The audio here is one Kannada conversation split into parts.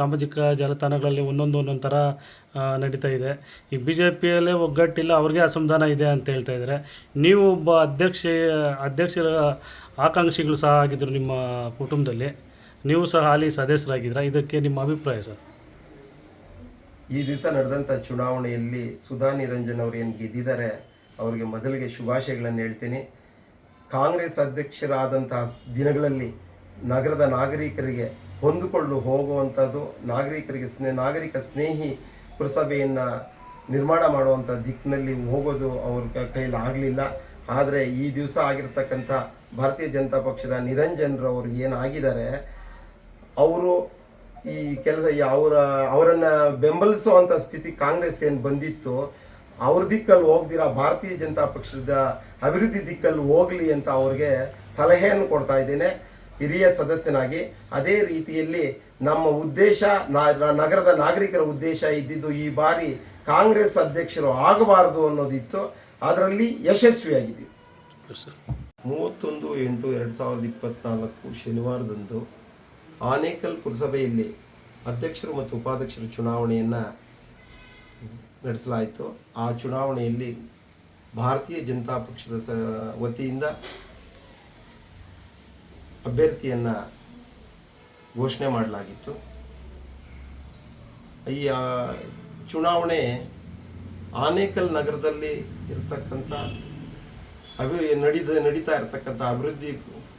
ಸಾಮಾಜಿಕ ಜಾಲತಾಣಗಳಲ್ಲಿ ಒಂದೊಂದು ಒಂದೊಂದು ಥರ ನಡೀತಾ ಇದೆ. ಈ ಬಿ ಜೆ ಪಿಯಲ್ಲೇ ಒಗ್ಗಟ್ಟಿಲ್ಲ, ಅವ್ರಿಗೆ ಅಸಮಾಧಾನ ಇದೆ ಅಂತ ಹೇಳ್ತಾ ಇದ್ದಾರೆ. ನೀವು ಒಬ್ಬ ಅಧ್ಯಕ್ಷ, ಅಧ್ಯಕ್ಷರ ಆಕಾಂಕ್ಷಿಗಳು ಸಹ ಆಗಿದ್ದರು ನಿಮ್ಮ ಕುಟುಂಬದಲ್ಲಿ. ನೀವು ಸಹ ಹಾಲಿ ಸದಸ್ಯರಾಗಿದ್ದೀರಾ? ಇದಕ್ಕೆ ನಿಮ್ಮ ಅಭಿಪ್ರಾಯ ಸರ್? ಈ ದಿವಸ ನಡೆದಂಥ ಚುನಾವಣೆಯಲ್ಲಿ ಸುಧಾ ನಿರಂಜನ್ ಅವರು ಏನು ಗೆದ್ದಿದ್ದಾರೆ, ಅವರಿಗೆ ಮೊದಲಿಗೆ ಶುಭಾಶಯಗಳನ್ನು ಹೇಳ್ತೀನಿ. ಕಾಂಗ್ರೆಸ್ ಅಧ್ಯಕ್ಷರಾದಂತಹ ದಿನಗಳಲ್ಲಿ ನಗರದ ನಾಗರಿಕರಿಗೆ ಹೊಂದಿಕೊಂಡು ಹೋಗುವಂಥದ್ದು ನಾಗರಿಕರಿಗೆ ಸ್ನೇ, ನಾಗರಿಕ ಸ್ನೇಹಿ ಪುರಸಭೆಯನ್ನು ನಿರ್ಮಾಣ ಮಾಡುವಂಥ ದಿಕ್ಕಿನಲ್ಲಿ ಹೋಗೋದು ಅವ್ರ ಕೈಲಿ ಆಗಲಿಲ್ಲ. ಆದರೆ ಈ ದಿವಸ ಆಗಿರ್ತಕ್ಕಂಥ ಭಾರತೀಯ ಜನತಾ ಪಕ್ಷದ ನಿರಂಜನ್ರು ರವರು ಏನಾಗಿದ್ದಾರೆ, ಅವರು ಈ ಕೆಲಸ ಅವರ, ಅವರನ್ನು ಬೆಂಬಲಿಸುವಂಥ ಸ್ಥಿತಿ ಕಾಂಗ್ರೆಸ್ ಏನು ಬಂದಿತ್ತು, ಅವ್ರ ದಿಕ್ಕಲ್ಲಿ ಹೋಗ್ದಿರ, ಭಾರತೀಯ ಜನತಾ ಪಕ್ಷದ ಅಭಿವೃದ್ಧಿ ದಿಕ್ಕಲ್ಲಿ ಹೋಗಲಿ ಅಂತ ಅವ್ರಿಗೆ ಸಲಹೆಯನ್ನು ಕೊಡ್ತಾ ಇದ್ದೇನೆ. ಹಿರಿಯ ಸದಸ್ಯನಾಗಿ ಅದೇ ರೀತಿಯಲ್ಲಿ ನಮ್ಮ ಉದ್ದೇಶ ನಗರದ ನಾಗರಿಕರ ಉದ್ದೇಶ ಇದ್ದಿದ್ದು ಈ ಬಾರಿ ಕಾಂಗ್ರೆಸ್ ಅಧ್ಯಕ್ಷರು ಆಗಬಾರದು ಅನ್ನೋದಿತ್ತು. ಅದರಲ್ಲಿ ಯಶಸ್ವಿಯಾಗಿದ್ದೀವಿ ಮೂವತ್ತೊಂದು ಎಂಟು ಎರಡು ಸಾವಿರದ ಇಪ್ಪತ್ನಾಲ್ಕು ಶನಿವಾರದಂದು ಆನೇಕಲ್ ಪುರಸಭೆಯಲ್ಲಿ ಅಧ್ಯಕ್ಷರು ಮತ್ತು ಉಪಾಧ್ಯಕ್ಷರ ಚುನಾವಣೆಯನ್ನು ನಡೆಸಲಾಯಿತು. ಆ ಚುನಾವಣೆಯಲ್ಲಿ ಭಾರತೀಯ ಜನತಾ ಪಕ್ಷದ ಸ, ವತಿಯಿಂದ ಅಭ್ಯರ್ಥಿಯನ್ನು ಘೋಷಣೆ ಮಾಡಲಾಗಿತ್ತು. ಈ ಚುನಾವಣೆ ಆನೇಕಲ್ ನಗರದಲ್ಲಿ ಇರತಕ್ಕಂಥ ಅಭಿ ನಡೀದ ನಡೀತಾ ಇರತಕ್ಕಂಥ ಅಭಿವೃದ್ಧಿ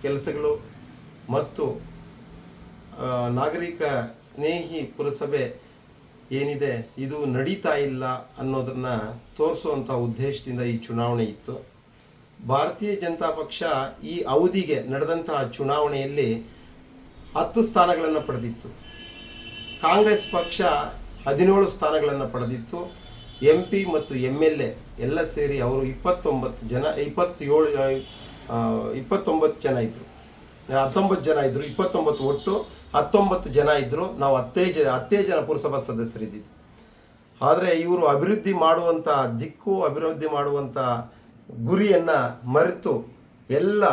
ಕೆಲಸಗಳು ಮತ್ತು ನಾಗರಿಕ ಸ್ನೇಹಿ ಪುರಸಭೆ ಏನಿದೆ, ಇದು ನಡೀತಾ ಇಲ್ಲ ಅನ್ನೋದನ್ನು ತೋರಿಸುವಂಥ ಉದ್ದೇಶದಿಂದ ಈ ಚುನಾವಣೆ ಇತ್ತು. ಭಾರತೀಯ ಜನತಾ ಪಕ್ಷ ಈ ಅವಧಿಗೆ ನಡೆದಂತಹ ಚುನಾವಣೆಯಲ್ಲಿ ಹತ್ತು ಸ್ಥಾನಗಳನ್ನು ಪಡೆದಿತ್ತು. ಕಾಂಗ್ರೆಸ್ ಪಕ್ಷ ಹದಿನೇಳು ಸ್ಥಾನಗಳನ್ನು ಪಡೆದಿತ್ತು. ಎಂ ಪಿ ಮತ್ತು ಎಂ ಎಲ್ ಎ ಎಲ್ಲ ಸೇರಿ ಅವರು ಇಪ್ಪತ್ತೊಂಬತ್ತು ಜನ, ಇಪ್ಪತ್ತೇಳು ಇಪ್ಪತ್ತೊಂಬತ್ತು ಜನ ಇದ್ದರು ಹತ್ತೊಂಬತ್ತು ಜನ ಇದ್ದರು ಇಪ್ಪತ್ತೊಂಬತ್ತು ಒಟ್ಟು ಹತ್ತೊಂಬತ್ತು ಜನ ಇದ್ದರು ನಾವು ಹತ್ತೇ ಜನ ಹತ್ತೇ ಜನ ಪುರಸಭಾ ಸದಸ್ಯರಿದ್ದಿದ್ದು. ಆದರೆ ಇವರು ಅಭಿವೃದ್ಧಿ ಮಾಡುವಂಥ ದಿಕ್ಕು, ಅಭಿವೃದ್ಧಿ ಮಾಡುವಂಥ ಗುರಿಯನ್ನು ಮರೆತು ಎಲ್ಲ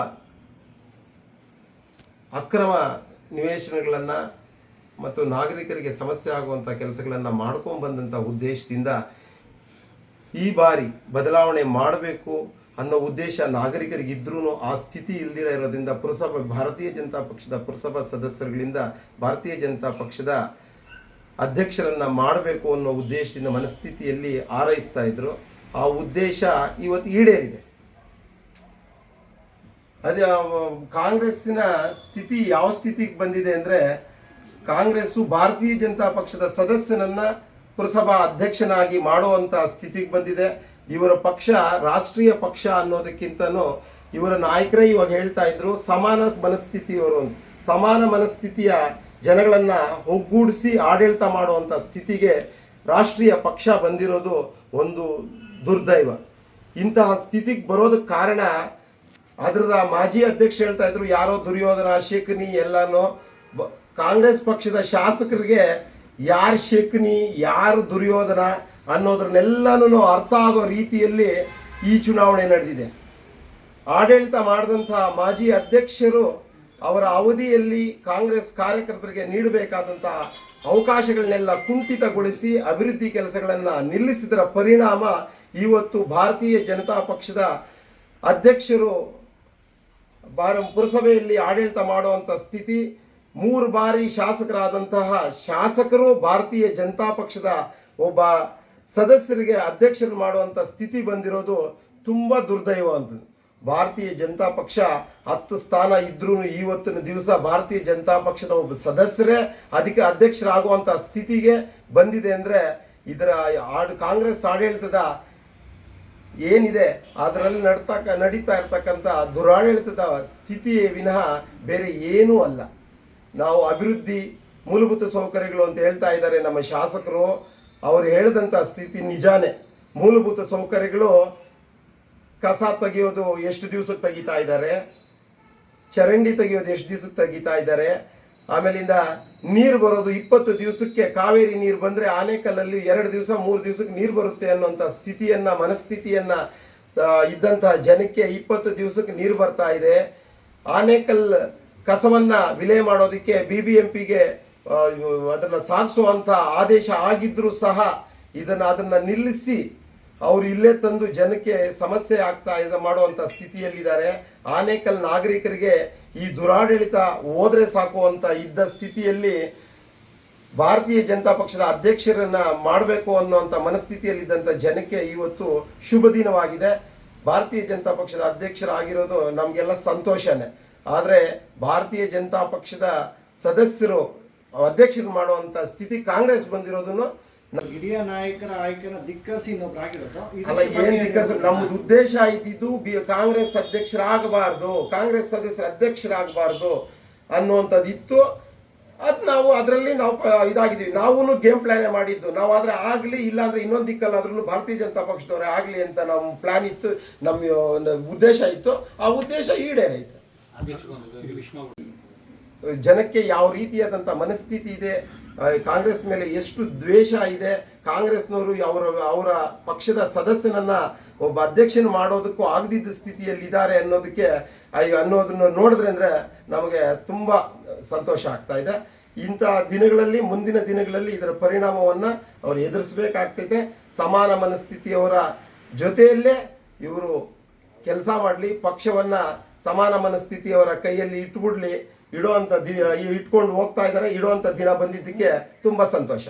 ಅಕ್ರಮ ನಿವೇಶನಗಳನ್ನು ಮತ್ತು ನಾಗರಿಕರಿಗೆ ಸಮಸ್ಯೆ ಆಗುವಂಥ ಕೆಲಸಗಳನ್ನು ಮಾಡ್ಕೊಂಡು ಬಂದಂಥ ಉದ್ದೇಶದಿಂದ ಈ ಬಾರಿ ಬದಲಾವಣೆ ಮಾಡಬೇಕು ಅನ್ನೋ ಉದ್ದೇಶ ನಾಗರಿಕರಿಗಿದ್ರೂ ಆ ಸ್ಥಿತಿ ಇಲ್ದಿರ ಇರೋದ್ರಿಂದ ಪುರಸಭಾ, ಭಾರತೀಯ ಜನತಾ ಪಕ್ಷದ ಪುರಸಭಾ ಸದಸ್ಯರುಗಳಿಂದ ಭಾರತೀಯ ಜನತಾ ಪಕ್ಷದ ಅಧ್ಯಕ್ಷರನ್ನು ಮಾಡಬೇಕು ಅನ್ನೋ ಉದ್ದೇಶದಿಂದ ಮನಸ್ಥಿತಿಯಲ್ಲಿ ಆರೈಸ್ತಾ ಇದ್ರು. ಆ ಉದ್ದೇಶ ಇವತ್ತು ಈಡೇರಿದೆ ಅದೇ ಕಾಂಗ್ರೆಸ್ಸಿನ ಸ್ಥಿತಿ ಯಾವ ಸ್ಥಿತಿಗೆ ಬಂದಿದೆ ಅಂದ್ರೆ ಕಾಂಗ್ರೆಸ್ಸು ಭಾರತೀಯ ಜನತಾ ಪಕ್ಷದ ಸದಸ್ಯನನ್ನ ಪುರಸಭಾ ಅಧ್ಯಕ್ಷನಾಗಿ ಮಾಡುವಂತ ಸ್ಥಿತಿಗೆ ಬಂದಿದೆ ಇವರ ಪಕ್ಷ ರಾಷ್ಟ್ರೀಯ ಪಕ್ಷ ಅನ್ನೋದಕ್ಕಿಂತನೂ ಇವರ ನಾಯಕರೇ ಇವಾಗ ಹೇಳ್ತಾ ಇದ್ರು, ಸಮಾನ ಮನಸ್ಥಿತಿಯವರು. ಸಮಾನ ಮನಸ್ಥಿತಿಯ ಜನಗಳನ್ನ ಒಗ್ಗೂಡಿಸಿ ಆಡಳಿತ ಮಾಡುವಂತ ಸ್ಥಿತಿಗೆ ರಾಷ್ಟ್ರೀಯ ಪಕ್ಷ ಬಂದಿರೋದು ಒಂದು ದುರ್ದೈವ. ಇಂತಹ ಸ್ಥಿತಿಗೆ ಬರೋದಕ್ಕೆ ಕಾರಣ ಅದರ ಮಾಜಿ ಅಧ್ಯಕ್ಷ ಹೇಳ್ತಾ ಇದ್ರು, ಯಾರೋ ದುರ್ಯೋಧನ, ಶೇಖನಿ ಎಲ್ಲಾನು ಕಾಂಗ್ರೆಸ್ ಪಕ್ಷದ ಶಾಸಕರಿಗೆ ಯಾರು ಶೇಖನಿ, ಯಾರು ದುರ್ಯೋಧನ ಅನ್ನೋದ್ರನ್ನೆಲ್ಲನೂ ಅರ್ಥ ಆಗೋ ರೀತಿಯಲ್ಲಿ ಈ ಚುನಾವಣೆ ನಡೆದಿದೆ. ಆಡಳಿತ ಮಾಡಿದಂಥ ಮಾಜಿ ಅಧ್ಯಕ್ಷರು ಅವರ ಅವಧಿಯಲ್ಲಿ ಕಾಂಗ್ರೆಸ್ ಕಾರ್ಯಕರ್ತರಿಗೆ ನೀಡಬೇಕಾದಂತಹ ಅವಕಾಶಗಳನ್ನೆಲ್ಲ ಕುಂಠಿತಗೊಳಿಸಿ ಅಭಿವೃದ್ಧಿ ಕೆಲಸಗಳನ್ನು ನಿಲ್ಲಿಸಿದರ ಪರಿಣಾಮ ಇವತ್ತು ಭಾರತೀಯ ಜನತಾ ಪಕ್ಷದ ಅಧ್ಯಕ್ಷರು ಬಾರ ಪುರಸಭೆಯಲ್ಲಿ ಆಡಳಿತ ಮಾಡುವಂಥ ಸ್ಥಿತಿ, ಮೂರು ಬಾರಿ ಶಾಸಕರಾದಂತಹ ಶಾಸಕರು ಭಾರತೀಯ ಜನತಾ ಪಕ್ಷದ ಒಬ್ಬ ಸದಸ್ಯರಿಗೆ ಅಧ್ಯಕ್ಷರು ಮಾಡುವಂಥ ಸ್ಥಿತಿ ಬಂದಿರೋದು ತುಂಬ ದುರ್ದೈವ ಅಂತ ಭಾರತೀಯ ಜನತಾ ಪಕ್ಷ ಹತ್ತು ಸ್ಥಾನ ಇದ್ರೂ ಇವತ್ತಿನ ದಿವಸ ಭಾರತೀಯ ಜನತಾ ಪಕ್ಷದ ಒಬ್ಬ ಸದಸ್ಯರೇ ಅದಕ್ಕೆ ಅಧ್ಯಕ್ಷರಾಗುವಂಥ ಸ್ಥಿತಿಗೆ ಬಂದಿದೆ ಅಂದರೆ ಇದರ ಆಡು ಕಾಂಗ್ರೆಸ್ ಆಡಳಿತದ ಏನಿದೆ ಅದರಲ್ಲಿ ನಡ್ತಕ್ಕ ನಡೀತಾ ಇರ್ತಕ್ಕಂಥ ದುರಾಡಳಿತದ ಸ್ಥಿತಿ ವಿನಃ ಬೇರೆ ಏನೂ ಅಲ್ಲ. ನಾವು ಅಭಿವೃದ್ಧಿ ಮೂಲಭೂತ ಸೌಕರ್ಯಗಳು ಅಂತ ಹೇಳ್ತಾ ಇದ್ದಾರೆ ನಮ್ಮ ಶಾಸಕರು. ಅವರು ಹೇಳಿದಂಥ ಸ್ಥಿತಿ ನಿಜಾನೇ. ಮೂಲಭೂತ ಸೌಕರ್ಯಗಳು ಕಸ ತೆಗೆಯೋದು ಎಷ್ಟು ದಿವ್ಸಕ್ಕೆ ತೆಗಿತಾ ಇದ್ದಾರೆ? ಚರಂಡಿ ತೆಗೆಯೋದು ಎಷ್ಟು ದಿವ್ಸಕ್ಕೆ ತೆಗಿತಾ ಇದ್ದಾರೆ? ಆಮೇಲಿಂದ ನೀರು ಬರೋದು ಇಪ್ಪತ್ತು ದಿವಸಕ್ಕೆ, ಕಾವೇರಿ ನೀರು ಬಂದರೆ ಆನೇಕಲ್ಲಲ್ಲಿ ಎರಡು ದಿವಸ, ಮೂರು ದಿವಸಕ್ಕೆ ನೀರು ಬರುತ್ತೆ ಅನ್ನೋಂಥ ಸ್ಥಿತಿಯನ್ನು, ಮನಸ್ಥಿತಿಯನ್ನು ಇದ್ದಂತಹ ಜನಕ್ಕೆ ಇಪ್ಪತ್ತು ದಿವಸಕ್ಕೆ ನೀರು ಬರ್ತಾ ಇದೆ. ಆನೇಕಲ್ ಕಸವನ್ನು ವಿಲೇ ಮಾಡೋದಕ್ಕೆ ಬಿ ಬಿ ಎಂ ಪಿಗೆ ಅದನ್ನು ಸಾಗಿಸುವಂಥ ಆದೇಶ ಆಗಿದ್ದರೂ ಸಹ ಇದನ್ನು, ಅದನ್ನು ನಿಲ್ಲಿಸಿ ಅವರು ಇಲ್ಲೇ ತಂದು ಜನಕ್ಕೆ ಸಮಸ್ಯೆ ಆಗ್ತಾ ಇದೆ ಮಾಡುವಂತ ಸ್ಥಿತಿಯಲ್ಲಿದ್ದಾರೆ. ಆನೇಕಲ್ ನಾಗರಿಕರಿಗೆ ಈ ದುರಾಡಳಿತ ಹೋದ್ರೆ ಸಾಕು ಅಂತ ಇದ್ದ ಸ್ಥಿತಿಯಲ್ಲಿ ಭಾರತೀಯ ಜನತಾ ಪಕ್ಷದ ಅಧ್ಯಕ್ಷರನ್ನ ಮಾಡಬೇಕು ಅನ್ನುವಂಥ ಮನಸ್ಥಿತಿಯಲ್ಲಿದ್ದಂಥ ಜನಕ್ಕೆ ಇವತ್ತು ಶುಭ ದಿನವಾಗಿದೆ. ಭಾರತೀಯ ಜನತಾ ಪಕ್ಷದ ಅಧ್ಯಕ್ಷರಾಗಿರೋದು ನಮಗೆಲ್ಲ ಸಂತೋಷನೇ. ಆದರೆ ಭಾರತೀಯ ಜನತಾ ಪಕ್ಷದ ಸದಸ್ಯರು, ಅಧ್ಯಕ್ಷರು ಮಾಡುವಂಥ ಸ್ಥಿತಿ ಕಾಂಗ್ರೆಸ್ ಬಂದಿರೋದನ್ನು ಹಿರಿಯ ನಾಯಕರ ಆಯ್ಕೆನ ಧಿಕ್ಕರಿಸಿ ಇನ್ನೊಬ್ರು ಆಗಿರೋದು. ಅಲ್ಲ ಏನ್ ಧಿಕ್ಕರಿಸ? ನಮ್ದು ಉದ್ದೇಶ ಇದ್ದಿದ್ದು ಬಿ ಕಾಂಗ್ರೆಸ್ ಅಧ್ಯಕ್ಷರಾಗಬಾರ್ದು. ಕಾಂಗ್ರೆಸ್ ಸದಸ್ಯರ ಅಧ್ಯಕ್ಷರಾಗಬಾರ್ದು ಅನ್ನುವಂಥದ್ದು ಇತ್ತು ಅದ್ ನಾವು ಅದರಲ್ಲಿ ನಾವು ಇದಾಗಿದ್ವಿ ಇದಾಗಿದ್ದೀವಿ. ನಾವು ಗೇಮ್ ಪ್ಲಾನ್ ಮಾಡಿದ್ದು. ನಾವು ಆದ್ರೆ ಆಗ್ಲಿ ಇಲ್ಲ ಅಂದ್ರೆ ದಿಕ್ಕಲ್ಲಿ ದಿಕ್ಕಲ್ಲಾದ್ರೂ ಭಾರತೀಯ ಜನತಾ ಪಕ್ಷದವರೇ ಆಗ್ಲಿ ಅಂತ ನಮ್ಮ ಪ್ಲಾನ್ ಇತ್ತು ನಮ್ಮ ಒಂದು ಉದ್ದೇಶ ಇತ್ತು. ಆ ಉದ್ದೇಶ ಈಡೇರಾಯ್ತು. ಜನಕ್ಕೆ ಯಾವ ರೀತಿಯಾದಂಥ ಮನಸ್ಥಿತಿ ಇದೆ ಕಾಂಗ್ರೆಸ್ ಮೇಲೆ ಎಷ್ಟು ದ್ವೇಷ ಇದೆ, ಕಾಂಗ್ರೆಸ್ನವರು ಅವರ ಅವರ ಪಕ್ಷದ ಸದಸ್ಯನನ್ನ ಒಬ್ಬ ಅಧ್ಯಕ್ಷನ ಮಾಡೋದಕ್ಕೂ ಆಗದಿದ್ದ ಸ್ಥಿತಿಯಲ್ಲಿ ಇದ್ದಾರೆ ಅನ್ನೋದಕ್ಕೆ ಅನ್ನೋದನ್ನ ನೋಡಿದ್ರೆ ಅಂದ್ರೆ ನಮಗೆ ತುಂಬಾ ಸಂತೋಷ ಆಗ್ತಾ ಇದೆ. ಇಂಥ ದಿನಗಳಲ್ಲಿ, ಮುಂದಿನ ದಿನಗಳಲ್ಲಿ ಇದರ ಪರಿಣಾಮವನ್ನ ಅವರು ಎದುರಿಸಬೇಕಾಗ್ತೈತೆ. ಸಮಾನ ಮನಸ್ಥಿತಿಯವರ ಜೊತೆಯಲ್ಲೇ ಇವರು ಕೆಲಸ ಮಾಡಲಿ, ಪಕ್ಷವನ್ನ ಸಮಾನ ಮನಸ್ಥಿತಿಯವರ ಕೈಯಲ್ಲಿ ಇಟ್ಬಿಡ್ಲಿ ಇಡುವಂತ ದಿ ಇಟ್ಕೊಂಡು ಹೋಗ್ತಾ ಇದ್ದಾರೆ. ಇಡುವಂಥ ದಿನ ಬಂದಿದ್ದಕ್ಕೆ ತುಂಬಾ ಸಂತೋಷ.